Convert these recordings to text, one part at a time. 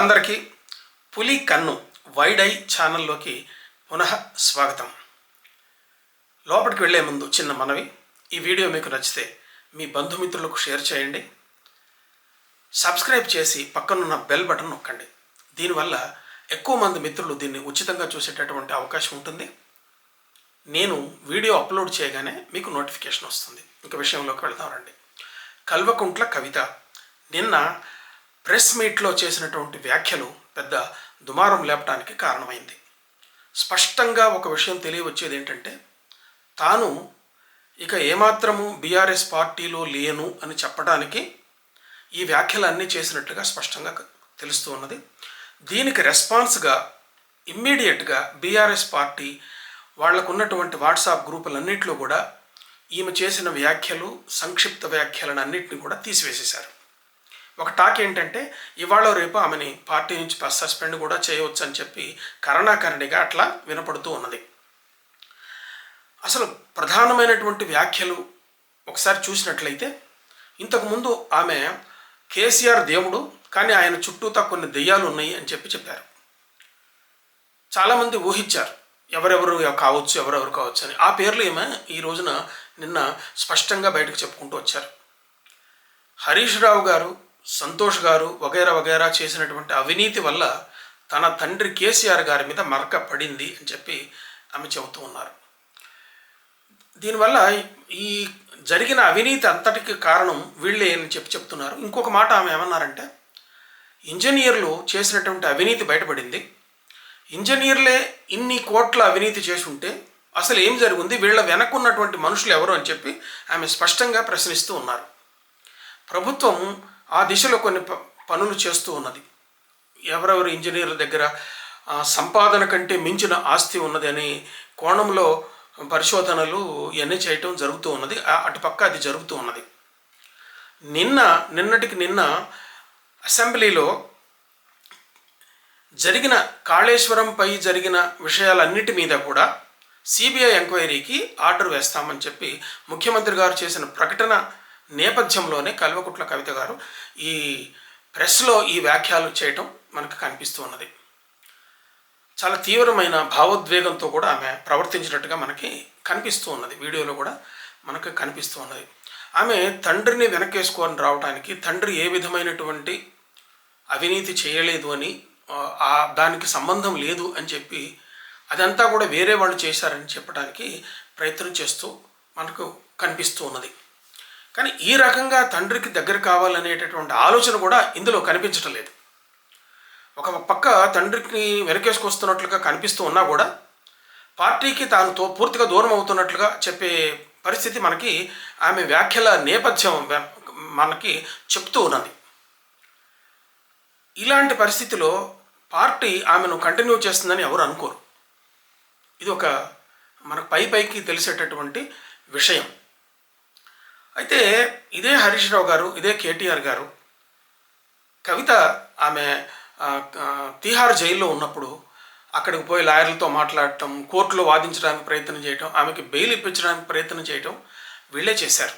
మిత్రులందరికీ పులి కన్ను వైడ్ ఐ ఛానల్లోకి పునః స్వాగతం. లోపలికి వెళ్ళే ముందు చిన్న మనవి ఈ వీడియో మీకు నచ్చితే మీ బంధుమిత్రులకు షేర్ చేయండి. సబ్స్క్రైబ్ చేసి పక్కనున్న బెల్ బటన్ నొక్కండి. దీనివల్ల ఎక్కువ మంది మిత్రులు దీన్ని ఉచితంగా చూసేటటువంటి అవకాశం ఉంటుంది. నేను వీడియో అప్లోడ్ చేయగానే మీకు నోటిఫికేషన్ వస్తుంది. ఇంక విషయంలోకి వెళ్తామండి కల్వకుంట్ల కవిత. నిన్న ప్రెస్ మీట్లో చేసినటువంటి వ్యాఖ్యలు పెద్ద దుమారం లేపటానికి కారణమైంది. స్పష్టంగా ఒక విషయం తెలియవచ్చేది ఏంటంటే తాను ఇక ఏమాత్రము బీఆర్ఎస్ పార్టీలో లేను అని చెప్పడానికి ఈ వ్యాఖ్యలన్నీ చేసినట్లుగా స్పష్టంగా తెలుస్తూ ఉన్నది. దీనికి రెస్పాన్స్గా ఇమ్మీడియట్గా బీఆర్ఎస్ పార్టీ వాళ్ళకు ఉన్నటువంటి వాట్సాప్ గ్రూపులన్నింటిలో కూడా ఈమె చేసిన వ్యాఖ్యలు సంక్షిప్త వ్యాఖ్యలను అన్నింటినీ కూడా తీసివేసేశారు. ఒక టాక్ ఏంటంటే ఇవాళ రేపు ఆమెని పార్టీ నుంచి సస్పెండ్ కూడా చేయవచ్చు అని చెప్పి కరణాకరణిగా అట్లా వినపడుతూ ఉన్నది. అసలు ప్రధానమైనటువంటి వ్యాఖ్యలు ఒకసారి చూసినట్లయితే ఇంతకుముందు ఆమె కేసీఆర్ దేవుడు కానీ ఆయన చుట్టూతా కొన్ని దెయ్యాలు ఉన్నాయి అని చెప్పి చెప్పారు. చాలామంది ఊహించారు ఎవరెవరు కావచ్చు ఎవరెవరు కావచ్చు అని. ఆ పేర్లు ఏమే ఈ రోజున నిన్న స్పష్టంగా బయటకు చెప్పుకుంటూ వచ్చారు. హరీష్ రావు గారు సంతోష్ గారు వగైరా వగైరా చేసినటువంటి అవినీతి వల్ల తన తండ్రి కేసీఆర్ గారి మీద మరక పడింది అని చెప్పి ఆమె చెబుతూ ఉన్నారు. దీనివల్ల ఈ జరిగిన అవినీతి అంతటికి కారణం వీళ్ళే అని చెప్పి చెప్తున్నారు ఇంకొక మాట ఆమె ఏమన్నారంటే ఇంజనీర్లు చేసినటువంటి అవినీతి బయటపడింది. ఇంజనీర్లే ఇన్ని కోట్ల అవినీతి చేసి ఉంటే అసలు ఏం జరిగింది? వీళ్ళ వెనకున్నటువంటి మనుషులు ఎవరు అని చెప్పి ఆమె స్పష్టంగా ప్రశ్నిస్తూ ఉన్నారు. ప్రభుత్వం ఆ దిశలో కొన్ని ప- పనులు చేస్తూ ఉన్నది. ఎవరెవరు ఇంజనీర్ల దగ్గర సంపాదన కంటే మించిన ఆస్తి ఉన్నది అనే కోణంలో పరిశోధనలు ఇవన్నీ చేయటం జరుగుతూ ఉన్నది. అటుపక్క అది జరుగుతూ ఉన్నది. నిన్న నిన్నటికి నిన్న అసెంబ్లీలో జరిగిన కాళేశ్వరంపై జరిగిన విషయాలన్నిటి మీద కూడా సిబిఐ ఎంక్వైరీకి ఆర్డర్ వేస్తామని చెప్పి ముఖ్యమంత్రి గారు చేసిన ప్రకటన నేపథ్యంలోనే కల్వకుట్ల కవిత గారు ఈ ప్రెస్లో ఈ వ్యాఖ్యలు చేయటం మనకు కనిపిస్తూ ఉన్నది. చాలా తీవ్రమైన భావోద్వేగంతో కూడా ఆమె ప్రవర్తించినట్టుగా మనకి కనిపిస్తూ ఉన్నది. వీడియోలో కూడా మనకు కనిపిస్తూ ఉన్నది. ఆమె తండ్రిని వెనకేసుకొని రావడానికి తండ్రి ఏ విధమైనటువంటి అవినీతి చేయలేదు అని దానికి సంబంధం లేదు అని చెప్పి అదంతా కూడా వేరే వాళ్ళు చేశారని చెప్పడానికి ప్రయత్నం చేస్తూ మనకు కనిపిస్తూ ఉన్నది. కానీ ఈ రకంగా తండ్రికి దగ్గర కావాలనేటటువంటి ఆలోచన కూడా ఇందులో కనిపించటం లేదు. ఒక పక్క తండ్రికి వెనకేసుకొస్తున్నట్లుగా కనిపిస్తూ ఉన్నా కూడా పార్టీకి తాను తో పూర్తిగా దూరం అవుతున్నట్లుగా చెప్పే పరిస్థితి మనకి ఆమె వ్యాఖ్యల నేపథ్యం మనకి చెప్తూ ఉన్నది. ఇలాంటి పరిస్థితిలో పార్టీ ఆమెను కంటిన్యూ చేస్తుందని ఎవరు అనుకోరు. ఇది ఒక మనకు పై పైకి తెలిసేటటువంటి విషయం. అయితే ఇదే హరీష్ రావు గారు ఇదే కేటీఆర్ గారు కవిత ఆమె తీహార్ తిహార్ జైల్లో ఉన్నప్పుడు అక్కడికి పోయి లాయర్లతో మాట్లాడటం కోర్టులో వాదించడానికి ప్రయత్నం చేయటం ఆమెకి బెయిల్ ఇప్పించడానికి ప్రయత్నం చేయటం వీళ్ళే చేశారు.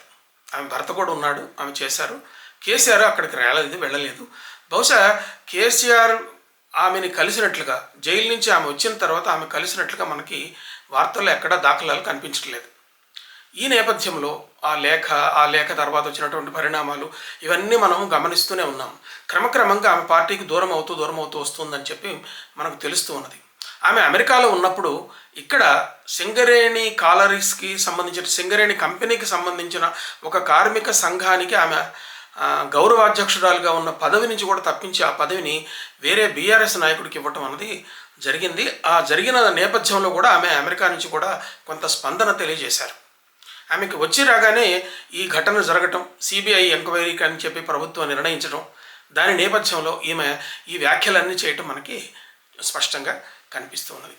ఆమె భర్త కూడా ఉన్నాడు ఆమె చేశారు. కేసీఆర్ అక్కడికి రాలేదు వెళ్ళలేదు. బహుశా కేసీఆర్ ఆమెని కలిసినట్లుగా జైలు నుంచి ఆమె వచ్చిన తర్వాత ఆమె కలిసినట్లుగా మనకి వార్తల్లో ఎక్కడా దాఖలాలు కనిపించట్లేదు. ఈ నేపథ్యంలో ఆ లేఖ ఆ లేఖ తర్వాత వచ్చినటువంటి పరిణామాలు ఇవన్నీ మనం గమనిస్తూనే ఉన్నాం. క్రమక్రమంగా ఆమె పార్టీకి దూరం అవుతూ దూరం అవుతూ వస్తుందని చెప్పి మనకు తెలుస్తూ ఉన్నది. ఆమె అమెరికాలో ఉన్నప్పుడు ఇక్కడ సింగరేణి కాలరీస్కి సంబంధించిన సింగరేణి కంపెనీకి సంబంధించిన ఒక కార్మిక సంఘానికి ఆమె గౌరవాధ్యక్షురాలుగా ఉన్న పదవి నుంచి కూడా తప్పించి ఆ పదవిని వేరే బీఆర్ఎస్ నాయకుడికి ఇవ్వటం అన్నది జరిగింది. ఆ జరిగిన నేపథ్యంలో కూడా ఆమె అమెరికా నుంచి కూడా కొంత స్పందన తెలియజేశారు. ఆమెకి వచ్చి రాగానే ఈ ఘటన జరగటం సిబిఐ ఎంక్వైరీకి అని చెప్పి ప్రభుత్వం నిర్ణయించడం దాని నేపథ్యంలో ఈమె ఈ వ్యాఖ్యలన్నీ చేయటం మనకి స్పష్టంగా కనిపిస్తూ ఉన్నది.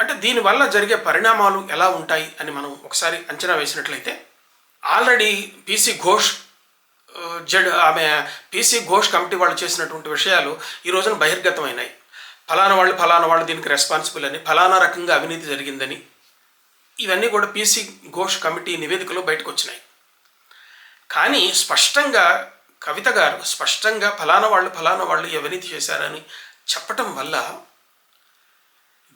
అంటే దీనివల్ల జరిగే పరిణామాలు ఎలా ఉంటాయి అని మనం ఒకసారి అంచనా వేసినట్లయితే ఆల్రెడీ పీసీ ఘోష్ జడ్ ఆమె పీసీ ఘోష్ కమిటీ వాళ్ళు చేసినటువంటి విషయాలు ఈ రోజున బహిర్గతమైనాయి. ఫలానా వాళ్ళు ఫలానా వాళ్ళు దీనికి రెస్పాన్సిబుల్ అని ఫలానా రకంగా అవినీతి జరిగిందని ఇవన్నీ కూడా పీసీ ఘోష్ కమిటీ నివేదికలో బయటకు వచ్చినాయి కానీ స్పష్టంగా కవిత గారు స్పష్టంగా ఫలానా వాళ్ళు ఫలానా వాళ్ళు అవినీతి చేశారని చెప్పటం వల్ల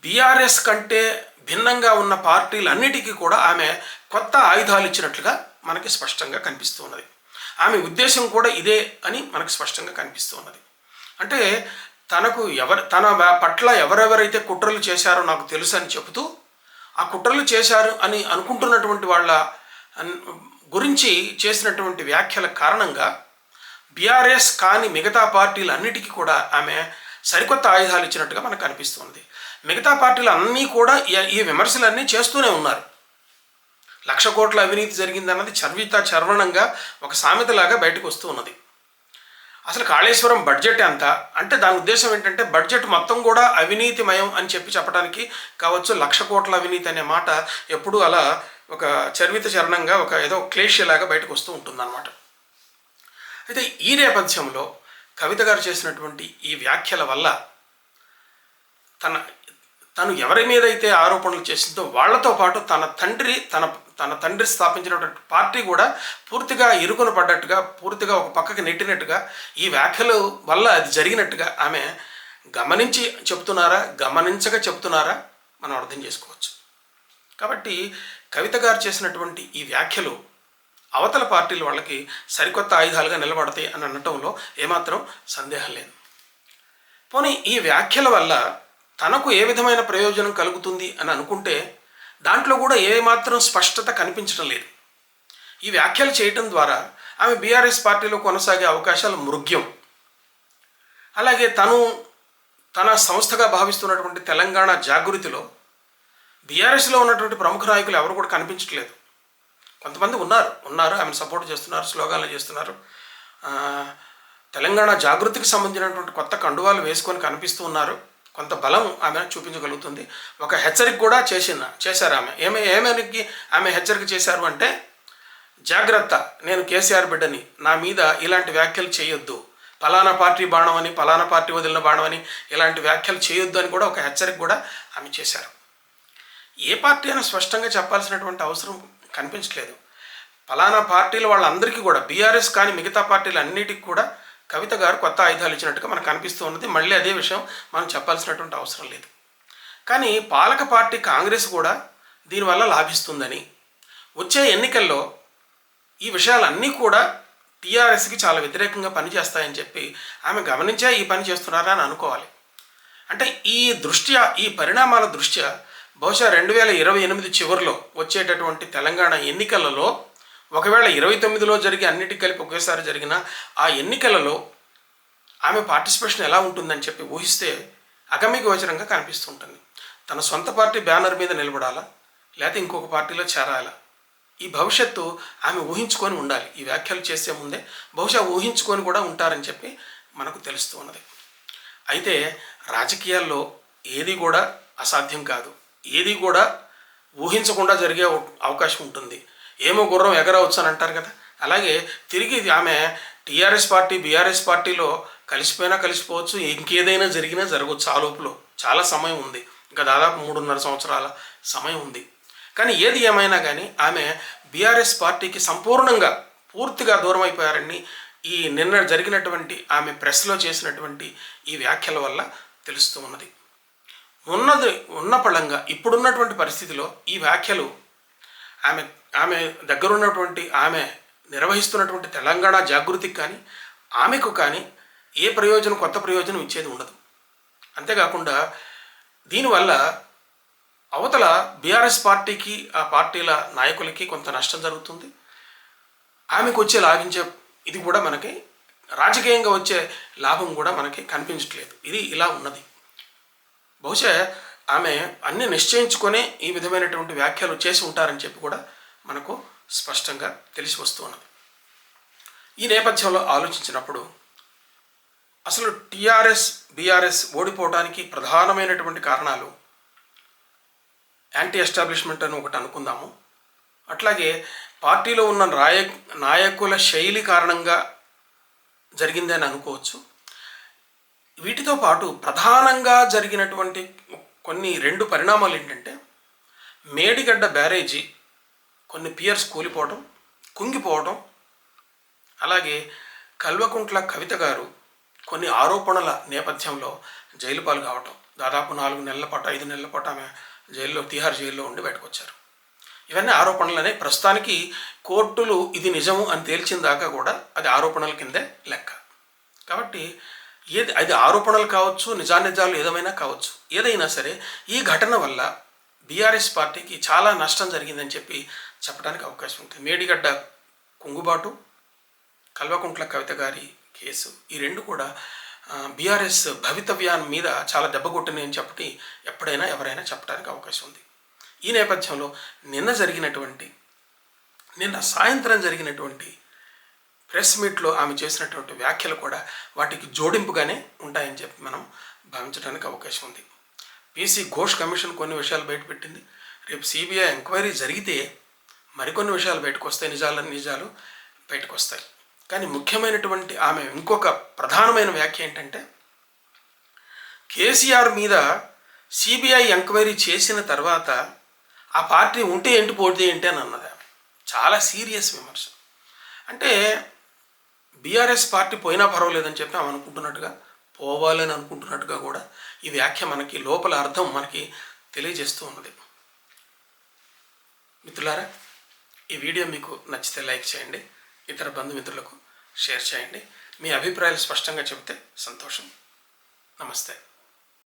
బీఆర్ఎస్ కంటే భిన్నంగా ఉన్న పార్టీలన్నిటికీ కూడా ఆమె కొత్త ఆయుధాలు ఇచ్చినట్లుగా మనకి స్పష్టంగా కనిపిస్తూ ఉన్నది. ఆమె ఉద్దేశం కూడా ఇదే అని మనకు స్పష్టంగా కనిపిస్తూ ఉన్నది. అంటే తనకు ఎవరు తన పట్ల ఎవరెవరైతే కుట్రలు చేశారో నాకు తెలుసు అని చెబుతూ ఆ కుట్రలు చేశారు అని అనుకుంటున్నటువంటి వాళ్ళ గురించి చేసినటువంటి వ్యాఖ్యల కారణంగా బీఆర్ఎస్ కాని మిగతా పార్టీలన్నిటికీ కూడా ఆమె సరికొత్త ఆయుధాలు ఇచ్చినట్టుగా మనకు కనిపిస్తుంది మిగతా పార్టీలు అన్నీ కూడా ఈ- ఈ విమర్శలన్నీ చేస్తూనే ఉన్నారు. లక్ష కోట్ల అవినీతి జరిగిందన్నది చర్విత చర్వణంగా ఒక సామెతలాగా బయటకు వస్తూ ఉన్నది. అసలు కాళేశ్వరం బడ్జెట్ ఎంత? అంటే దాని ఉద్దేశం ఏంటంటే బడ్జెట్ మొత్తం కూడా అవినీతిమయం అని చెప్పి చెప్పడానికి కావచ్చు లక్ష కోట్ల అవినీతి అనే మాట ఎప్పుడూ అలా ఒక చర్విత చరణంగా ఒక ఏదో క్లేష్యలాగా బయటకు వస్తూ ఉంటుందన్నమాట. అయితే ఈ నేపథ్యంలో కవిత గారు చేసినటువంటి ఈ వ్యాఖ్యల వల్ల తన తను ఎవరి మీద అయితే ఆరోపణలు చేసిందో వాళ్ళతో పాటు తన తండ్రి తన తన తండ్రి స్థాపించినటువంటి పార్టీ కూడా పూర్తిగా ఇరుకున పడ్డట్టుగా పూర్తిగా ఒక పక్కకి నెట్టినట్టుగా ఈ వ్యాఖ్యలు వల్ల అది జరిగినట్టుగా ఆమె గమనించి చెప్తున్నారా గమనించక చెప్తున్నారా మనం అర్థం చేసుకోవచ్చు. కాబట్టి కవిత గారు చేసినటువంటి ఈ వ్యాఖ్యలు అవతల పార్టీల వాళ్ళకి సరికొత్త ఆయుధాలుగా నిలబడతాయి అని అనటంలో ఏమాత్రం సందేహం లేదు. పోనీ ఈ వ్యాఖ్యల వల్ల తనకు ఏ విధమైన ప్రయోజనం కలుగుతుంది అని అనుకుంటే దాంట్లో కూడా ఏమాత్రం స్పష్టత కనిపించడం లేదు. ఈ వ్యాఖ్యలు చేయటం ద్వారా ఆమె బీఆర్ఎస్ పార్టీలో కొనసాగే అవకాశాలు మృగ్యం. అలాగే తను తన సంస్థగా భావిస్తున్నటువంటి తెలంగాణ జాగృతిలో బీఆర్ఎస్లో ఉన్నటువంటి ప్రముఖ నాయకులు ఎవరు కూడా కనిపించట్లేదు. కొంతమంది ఉన్నారు ఉన్నారు ఆమెను సపోర్ట్ చేస్తున్నారు స్లోగాన్లు చేస్తున్నారు. తెలంగాణ జాగృతికి సంబంధించినటువంటి కొత్త కండువాలు వేసుకొని కనిపిస్తూ ఉన్నారు. కొంత బలం ఆమె చూపించగలుగుతుంది. ఒక హెచ్చరిక కూడా చేసిన చేశారు ఆమె. ఏమే ఏమేకి ఆమె హెచ్చరిక చేశారు అంటే జాగ్రత్త నేను కేసీఆర్ బిడ్డని నా మీద ఇలాంటి వ్యాఖ్యలు చేయొద్దు. ఫలానా పార్టీ బాణం అని ఫలానా పార్టీ వదిలిన బాణం అని ఇలాంటి వ్యాఖ్యలు చేయొద్దు అని కూడా ఒక హెచ్చరిక కూడా ఆమె చేశారు. ఏ పార్టీ అయినా స్పష్టంగా చెప్పాల్సినటువంటి అవసరం కనిపించలేదు. ఫలానా పార్టీలు వాళ్ళందరికీ కూడా బీఆర్ఎస్ కానీ మిగతా పార్టీలు అన్నిటికీ కూడా కవిత గారు కొత్త ఆయుధాలు ఇచ్చినట్టుగా మనకు కనిపిస్తూ ఉన్నది. మళ్ళీ అదే విషయం మనం చెప్పాల్సినటువంటి అవసరం లేదు. కానీ పాలక పార్టీ కాంగ్రెస్ కూడా దీనివల్ల లాభిస్తుందని వచ్చే ఎన్నికల్లో ఈ విషయాలన్నీ కూడా టీఆర్ఎస్కి చాలా వ్యతిరేకంగా పనిచేస్తాయని చెప్పి ఆమె గమనించే ఈ పని చేస్తున్నారా అని అనుకోవాలి. అంటే ఈ దృష్ట్యా ఈ పరిణామాల దృష్ట్యా బహుశా రెండు వేల ఇరవై ఎనిమిది చివరిలో వచ్చేటటువంటి తెలంగాణ ఎన్నికలలో ఒకవేళ ఇరవై తొమ్మిదిలో జరిగి అన్నిటికి కలిపి ఒకేసారి జరిగిన ఆ ఎన్నికలలో ఆమె పార్టిసిపేషన్ ఎలా ఉంటుందని చెప్పి ఊహిస్తే అగమ్య గోచరంగా కనిపిస్తుంటుంది. తన సొంత పార్టీ బ్యానర్ మీద నిలబడాలా? లేకపోతే ఇంకొక పార్టీలో చేరాలా? ఈ భవిష్యత్తు ఆమె ఊహించుకొని ఉండాలి. ఈ వ్యాఖ్యలు చేసే ముందే బహుశా ఊహించుకొని కూడా ఉంటారని చెప్పి మనకు తెలుస్తూ ఉన్నది. అయితే రాజకీయాల్లో ఏది కూడా అసాధ్యం కాదు. ఏది కూడా ఊహించకుండా జరిగే అవకాశం ఉంటుంది. ఏమో గుర్రం ఎగరవచ్చు అని అంటారు కదా. అలాగే తిరిగి ఆమె టీఆర్ఎస్ పార్టీ బీఆర్ఎస్ పార్టీలో కలిసిపోయినా కలిసిపోవచ్చు ఇంకేదైనా జరిగినా జరగవచ్చు ఆ లోపల. చాలా సమయం ఉంది. ఇంకా దాదాపు మూడున్నర సంవత్సరాల సమయం ఉంది. కానీ ఏది ఏమైనా కానీ ఆమె బీఆర్ఎస్ పార్టీకి సంపూర్ణంగా పూర్తిగా దూరం అయిపోయారని ఈ నిన్న జరిగినటువంటి ఆమె ప్రెస్లో చేసినటువంటి ఈ వ్యాఖ్యల వల్ల తెలుస్తూ ఉన్నది. ఉన్నది ఉన్న పళంగా ఇప్పుడున్నటువంటి పరిస్థితిలో ఈ వ్యాఖ్యలు ఆమె ఆమె దగ్గరున్నటువంటి ఆమె నిర్వహిస్తున్నటువంటి తెలంగాణ జాగృతికి కానీ ఆమెకు కానీ ఏ ప్రయోజనం కొత్త ప్రయోజనం ఇచ్చేది ఉండదు. అంతేకాకుండా దీనివల్ల అవతల బీఆర్ఎస్ పార్టీకి ఆ పార్టీల నాయకులకి కొంత నష్టం జరుగుతుంది. ఆమెకు వచ్చే లాభించే ఇది కూడా మనకి రాజకీయంగా వచ్చే లాభం కూడా మనకి కనిపించట్లేదు. ఇది ఇలా ఉన్నది. బహుశా ఆమె అన్ని నిశ్చయించుకొని ఈ విధమైనటువంటి వ్యాఖ్యలు చేసి ఉంటారని చెప్పి కూడా మనకు స్పష్టంగా తెలిసి వస్తూ ఉన్నది. ఈ నేపథ్యంలో ఆలోచించినప్పుడు అసలు టీఆర్ఎస్ బీఆర్ఎస్ ఓడిపోవడానికి ప్రధానమైనటువంటి కారణాలు యాంటీ ఎస్టాబ్లిష్మెంట్ అని ఒకటి అనుకుందాము. అట్లాగే పార్టీలో ఉన్న నాయ నాయకుల శైలి కారణంగా జరిగిందని అనుకోవచ్చు. వీటితో పాటు ప్రధానంగా జరిగినటువంటి కొన్ని రెండు పరిణామాలు ఏంటంటే మేడిగడ్డ బ్యారేజీ కొన్ని పియర్స్ కూలిపోవడం కుంగిపోవడం అలాగే కల్వకుంట్ల కవిత గారు కొన్ని ఆరోపణల నేపథ్యంలో జైలు పాలు కావటం. దాదాపు నాలుగు నెలల పాటు ఐదు నెలల పాటు ఆమె జైల్లో తిహార్ జైల్లో ఉండి బయటకు వచ్చారు ఇవన్నీ ఆరోపణలనే. ప్రస్తుతానికి కోర్టులు ఇది నిజము అని తేల్చిన దాకా కూడా అది ఆరోపణల కిందే లెక్క. కాబట్టి ఏది అది ఆరోపణలు కావచ్చు నిజానిజాలు ఏదేమైనా కావచ్చు ఏదైనా సరే ఈ ఘటన వల్ల బీఆర్ఎస్ పార్టీకి చాలా నష్టం జరిగిందని చెప్పి చెప్పడానికి అవకాశం ఉంటుంది. మేడిగడ్డ కుంగుబాటు కల్వకుంట్ల కవిత గారి కేసు ఈ రెండు కూడా బీఆర్ఎస్ భవితవ్యాన్ని మీద చాలా దెబ్బ కొట్టినాయని చెప్పి ఎప్పుడైనా ఎవరైనా చెప్పడానికి అవకాశం ఉంది. ఈ నేపథ్యంలో నిన్న జరిగినటువంటి నిన్న సాయంత్రం జరిగినటువంటి ప్రెస్ మీట్లో ఆమె చేసినటువంటి వ్యాఖ్యలు కూడా వాటికి జోడింపుగానే ఉంటాయని చెప్పి మనం భావించడానికి అవకాశం ఉంది. పీసీ ఘోష్ కమిషన్ కొన్ని విషయాలు బయటపెట్టింది. రేపు సిబిఐ ఎంక్వైరీ జరిగితే మరికొన్ని విషయాలు బయటకు వస్తాయి నిజాలని నిజాలు బయటకు వస్తాయి కానీ ముఖ్యమైనటువంటి ఆమె ఇంకొక ప్రధానమైన వ్యాఖ్య ఏంటంటే కేసీఆర్ మీద సిబిఐ ఎంక్వైరీ చేసిన తర్వాత ఆ పార్టీ ఉంటే ఏంటి పోటీ ఏంటి అని అన్నది చాలా సీరియస్ విమర్శ. అంటే బీఆర్ఎస్ పార్టీ పోయినా పర్వాలేదని చెప్పి ఆమె అనుకుంటున్నట్టుగా పోవాలని అనుకుంటున్నట్టుగా కూడా ఈ వ్యాఖ్య మనకి లోపల అర్థం మనకి తెలియజేస్తూ ఉన్నది. మిత్రులారా ఈ వీడియో మీకు నచ్చితే లైక్ చేయండి ఇతర బంధుమిత్రులకు షేర్ చేయండి. మీ అభిప్రాయాలు స్పష్టంగా చెబితే సంతోషం. నమస్తే.